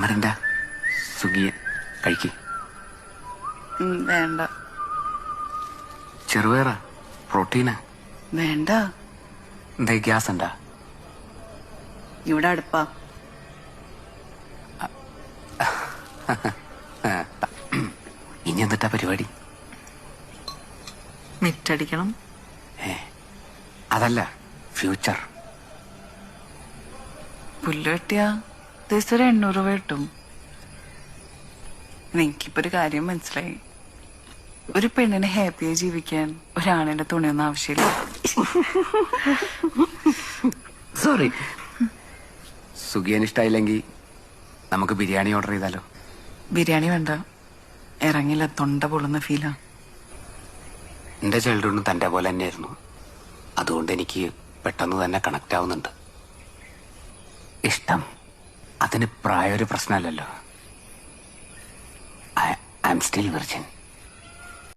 മരണ്ട സുഖിയ കഴിക്ക്. വേണ്ട. ചെറുപയറ പ്രോട്ടീനാ? വേണ്ട. എന്താ ഗ്യാസ് ഉണ്ടാ ഇവിടെ അടുപ്പാ. ഇനി എന്നിട്ടാ പരിപാടി? മിറ്റടിക്കണം. അതല്ല ഫ്യൂച്ചർ. പുല്ല് വെട്ടിയാ? ദിവസം ഒരു എണ്ണൂറ് രൂപ കിട്ടും. എനിക്കിപ്പോ ഒരു കാര്യം മനസ്സിലായി. ഒരു പെണ്ണിനെ ഹാപ്പിയായി ജീവിക്കാൻ ഒരാണിന്റെ തുണിയൊന്നും ആവശ്യമില്ല. സോറി സുഖിയനിഷ്ടായില്ലെങ്കിൽ നമുക്ക് ബിരിയാണി ഓർഡർ ചെയ്താലോ? ബിരിയാണി വേണ്ട. ഇറങ്ങില്ല തൊണ്ട പൊള്ളുന്ന ഫീലാ എന്റെ ചൈൽഡ്ഹുഡും തന്റെ പോലെ തന്നെയായിരുന്നു. അതുകൊണ്ട് എനിക്ക് പെട്ടെന്ന് തന്നെ കണക്ട് ആവുന്നുണ്ട്. ഇഷ്ടം. അതിന് പ്രായ ഒരു പ്രശ്നമല്ലല്ലോ. I am still virgin